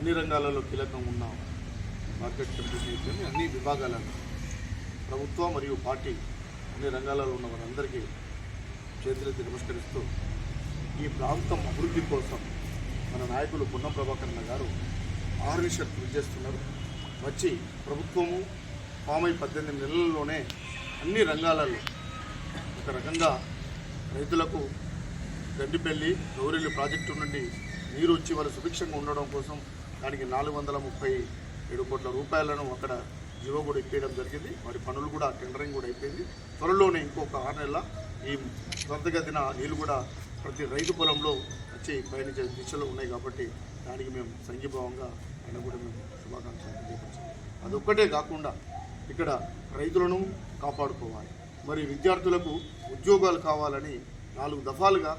అన్ని రంగాలలో కీలకంగా ఉన్న మార్కెట్ కమిటీ అన్ని విభాగాలను ప్రభుత్వ మరియు పార్టీ అన్ని రంగాలలో ఉన్న వారందరికీ చేతులెత్తి నమస్కరిస్తూ ఈ ప్రాంతం అభివృద్ధి కోసం మన నాయకులు పొన్నం ప్రభాకర్ గారు ఆర్నిషర్ కృషి చేస్తున్నారు. వచ్చి ప్రభుత్వము పామై పద్దెనిమిది నెలల్లోనే అన్ని రంగాలలో ఒక రకంగా రైతులకు గడ్డిపల్లి గౌరీలు ప్రాజెక్టు నుండి నీరు వచ్చి వారు సుభిక్షంగా ఉండడం కోసం దానికి నాలుగు వందల ముప్పై ఏడు కోట్ల రూపాయలను అక్కడ జీవో కూడా ఇప్పేయడం జరిగింది. వారి పనులు కూడా టెండరింగ్ కూడా అయిపోయింది. త్వరలోనే ఇంకొక ఆరు నెలల ఈ త్వరితగతిన నీళ్ళు కూడా ప్రతి రైతు పొలంలో వచ్చి పయనించే దిశలో ఉన్నాయి కాబట్టి దానికి మేము సంఘీభావంగా ఆయన కూడా మేము శుభాకాంక్షలు తెలియపరిచాం అదొక్కటే కాకుండా ఇక్కడ రైతులను కాపాడుకోవాలి. మరి విద్యార్థులకు ఉద్యోగాలు కావాలని నాలుగు దఫాలుగా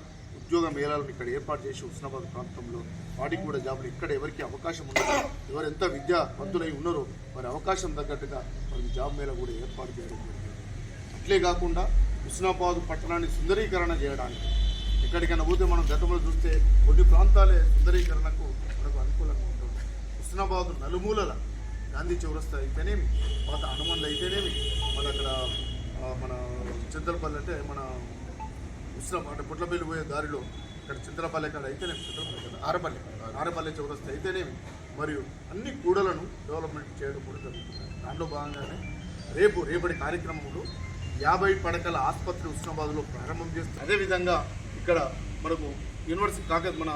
ఉద్యోగ మేళాలను ఇక్కడ ఏర్పాటు చేసి హుస్నాబాద్ ప్రాంతంలో వాటికి కూడా జాబులు ఇక్కడ ఎవరికి అవకాశం ఉండదు. ఎవరు ఎంత విద్యావంతులై ఉన్నారో వారి అవకాశం తగ్గట్టుగా వారికి జాబ్ మేళ కూడా ఏర్పాటు చేయడం జరిగింది. అట్లే కాకుండా హుస్నాబాద్ పట్టణాన్ని సుందరీకరణ చేయడానికి ఎక్కడికైనా పోతే మనం గతంలో చూస్తే కొన్ని ప్రాంతాలే సుందరీకరణకు మనకు అనుకూలంగా ఉంటుంది హుస్నాబాద్ నలుమూలల గాంధీ చౌరస్తా అయితేనేమి పాత హనుమంది అయితేనేమి మన అక్కడ మన చింతలపల్లి అంటే మన ఉస్నాం అంటే పుట్లపల్లి పోయే దారిలో ఇక్కడ చింతలపల్లి కాడ అయితేనేమి? చింతలపల్లి కదా ఆరపల్లి. ఆరపల్లి చౌరస్తా అయితేనేమి? మరియు అన్ని కూడలను డెవలప్మెంట్ చేయడం కూడా జరుగుతుంది. దాంట్లో భాగంగానే రేపు రేపటి కార్యక్రమంలో యాభై పడకల ఆసుపత్రి ఉస్మాబాద్లో ప్రారంభం చేస్తుంది అదేవిధంగా ఇక్కడ మనకు యూనివర్సిటీ కాక మన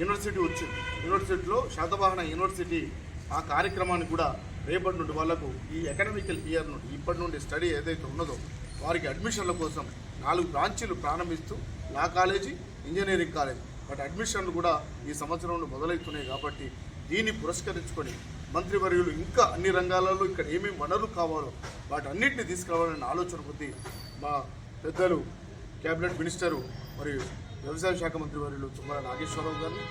యూనివర్సిటీ వచ్చింది. యూనివర్సిటీలో శాతవాహన యూనివర్సిటీ ఆ కార్యక్రమాన్ని కూడా రేపటి నుండి వాళ్ళకు ఈ అకాడమికల్ ఇయర్ నుండి ఇప్పటి నుండి స్టడీ ఏదైతే ఉన్నదో వారికి అడ్మిషన్ల కోసం నాలుగు బ్రాంచీలు ప్రారంభిస్తూ లా కాలేజీ ఇంజనీరింగ్ కాలేజ్. వాటి అడ్మిషన్లు కూడా ఈ సంవత్సరంలో మొదలవుతున్నాయి కాబట్టి దీన్ని పురస్కరించుకొని మంత్రివర్యులు ఇంకా అన్ని రంగాలలో ఇక్కడ ఏమేమి వనరులు కావాలో వాటన్నిటిని తీసుకురావాలనే ఆలోచన కొద్దీ మా పెద్దలు కేబినెట్ మినిస్టరు మరియు వ్యవసాయ శాఖ మంత్రి వర్యులు తుమ్మల నాగేశ్వరరావు గారిని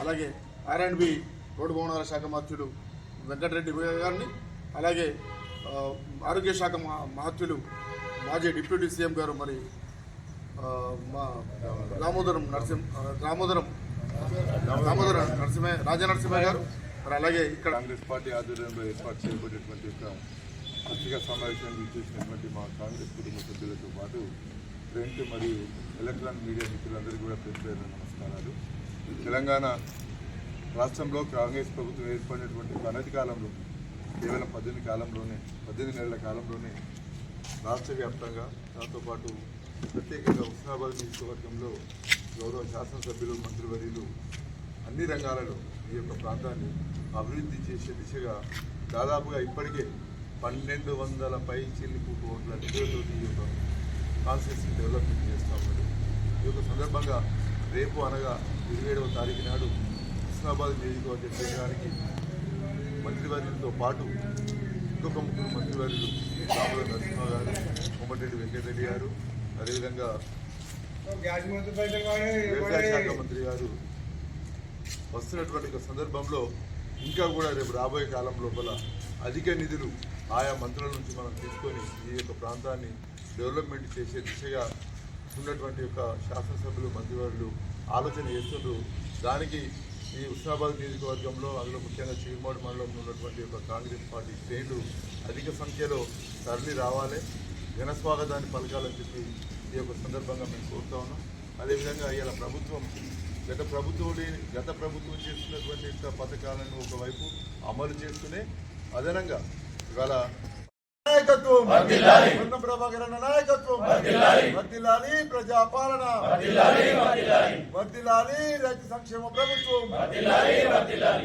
అలాగే ఆర్ అండ్ బి రోడ్డు భవనాల శాఖ మంత్రులు వెంకటరెడ్డి గారిని అలాగే ఆరోగ్య శాఖ మహత్యులు మాజీ డిప్యూటీ సీఎం గారు మరి మా దామోదరం నరసింహ దామోదరం దామోదరం నరసింహ రాజనరసింహ గారు మరి అలాగే ఇక్కడ కాంగ్రెస్ పార్టీ ఆధ్వర్యంలో ఏర్పాటు చేయబడినటువంటి యొక్క పత్రికా సమావేశాన్ని చేసినటువంటి మా కాంగ్రెస్ కుటుంబ సభ్యులతో పాటు ప్రింట్ మరియు ఎలక్ట్రానిక్ మీడియా మిత్రులందరికీ కూడా పేరు నమస్కారాలు. తెలంగాణ రాష్ట్రంలో కాంగ్రెస్ ప్రభుత్వం ఏర్పడినటువంటి అనతి కాలంలో కేవలం పద్దెనిమిది కాలంలోనే పద్దెనిమిది నెలల కాలంలోనే రాష్ట్ర వ్యాప్తంగా దాంతోపాటు ప్రత్యేకంగా హుస్నాబాద్ నియోజకవర్గంలో గౌరవ శాసనసభ్యులు మంత్రివర్యులు అన్ని రంగాలలో ఈ యొక్క ప్రాంతాన్ని అభివృద్ధి చేసే దిశగా దాదాపుగా ఇప్పటికే పన్నెండు వందల పై చెల్లింపు కోట్ల నిధులతో ఈ యొక్క కాన్స్టిట్యూన్సీ డెవలప్మెంట్ చేస్తూ ఉన్నాడు ఈ యొక్క సందర్భంగా రేపు అనగా ఇరవై ఏడవ తారీఖు నాడు హుస్నాబాద్ నియోజకవర్గ కేంద్రానికి మంత్రివర్యులతో పాటు ఇంకొక ముగ్గురు మంత్రివర్యులు రామల కోమటిరెడ్డి వెంకటరెడ్డి గారు అదేవిధంగా వ్యవసాయ శాఖ మంత్రి గారు వస్తున్నటువంటి సందర్భంలో ఇంకా కూడా రేపు రాబోయే కాలం లోపల అధిక నిధులు ఆయా మంత్రుల నుంచి మనం తీసుకొని ఈ యొక్క ప్రాంతాన్ని డెవలప్మెంట్ చేసే దిశగా ఉన్నటువంటి యొక్క శాసనసభ్యులు మంత్రివర్యులు ఆలోచన చేస్తుండ్రు. దానికి ఈ ఉస్మానాబాద్ నియోజకవర్గంలో అందులో ముఖ్యంగా చీమోడి మండలంలో ఉన్నటువంటి యొక్క కాంగ్రెస్ పార్టీ శ్రేణులు అధిక సంఖ్యలో తరలి రావాలి. ఘన స్వాగతాన్ని పలకాలని చెప్పి ఈ యొక్క సందర్భంగా మేము కోరుతా ఉన్నాం. అదేవిధంగా ఇవాళ ప్రభుత్వం గత ప్రభుత్వం గత ప్రభుత్వం చేస్తున్నటువంటి యొక్క పథకాలను ఒకవైపు అమలు చేస్తూనే అదనంగా ఇవాళ నాయకత్వం నాయకత్వం ప్రజాపాలన రైతు సంక్షేమ ప్రభుత్వం.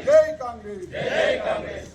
జై కాంగ్రెస్.